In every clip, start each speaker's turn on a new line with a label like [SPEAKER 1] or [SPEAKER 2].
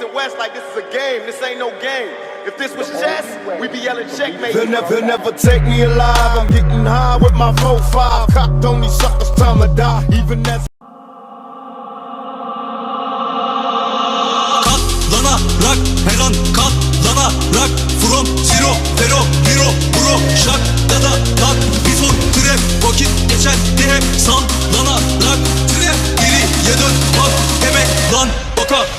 [SPEAKER 1] east and west like this is a game. This ain't no game. If this was chess, we'd be yelling checkmate.
[SPEAKER 2] They'll never, they'll never take me alive. I'm getting high with my 4-5. Cocked on these suckers, time to die. Even as
[SPEAKER 3] Katlanarak her an katlanarak From zero, zero, hero, bro Şak ya da Before trap vakit geçer de hep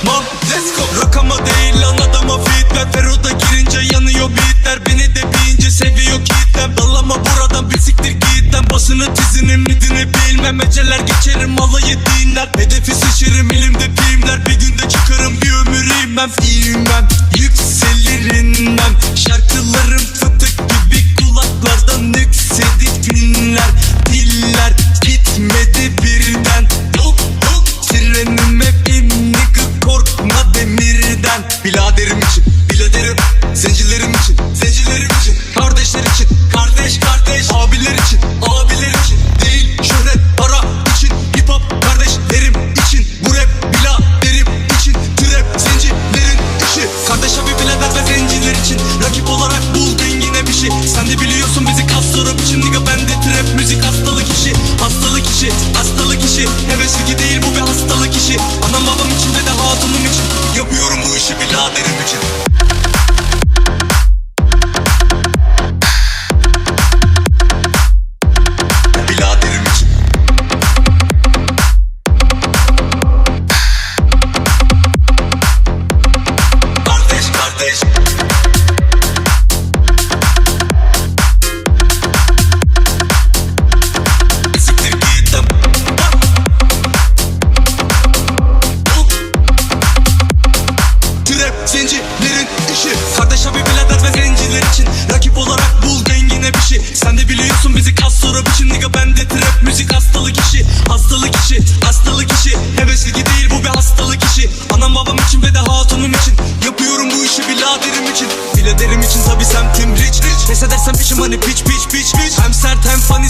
[SPEAKER 3] bakamam Let's go. Rakama değil lan adama feed ver Fero'da girince yanıyor beatler. Beni de bilince seviyor kitlem Dallama buradan bir siktir gitten Basını tizinin midini bilmem. Eceler geçerim alayı dinler Hedefi şişirim elimde filmler. Bir günde çıkarım bir ömür inmem İnmem yükselirim Şarkılarım fıtık gibi kulaklardan yüksedik İşi biraderim için hastalık işi Hastalık işi hastalık işi. Hevesli değil bu bir hastalık işi. Anam babam için ve de hatunum için. Yapıyorum bu işi biraderim için. Biraderim için tabi semtim rich Pes edersem biçim hani piç piç piç. Hem sert hem funny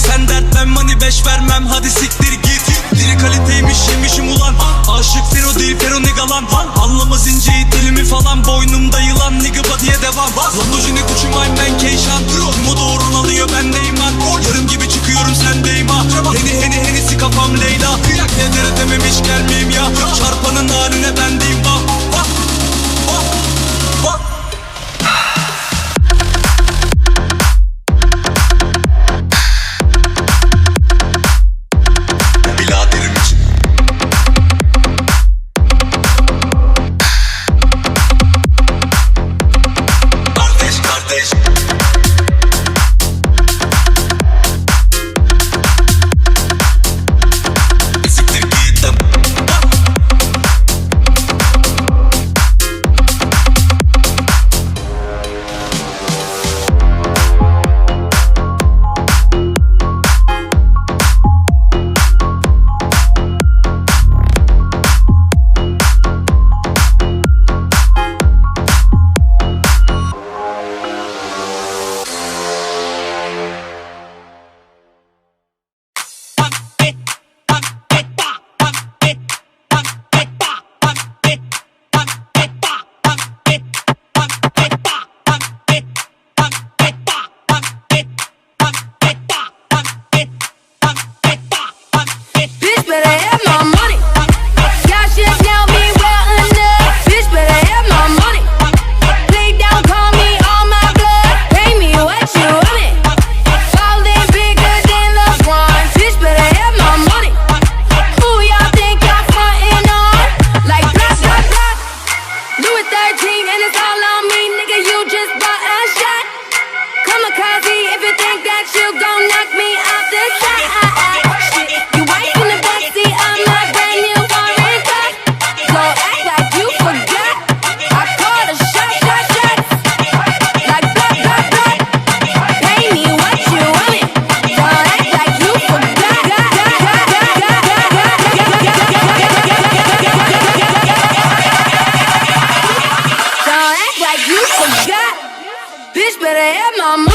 [SPEAKER 4] better have my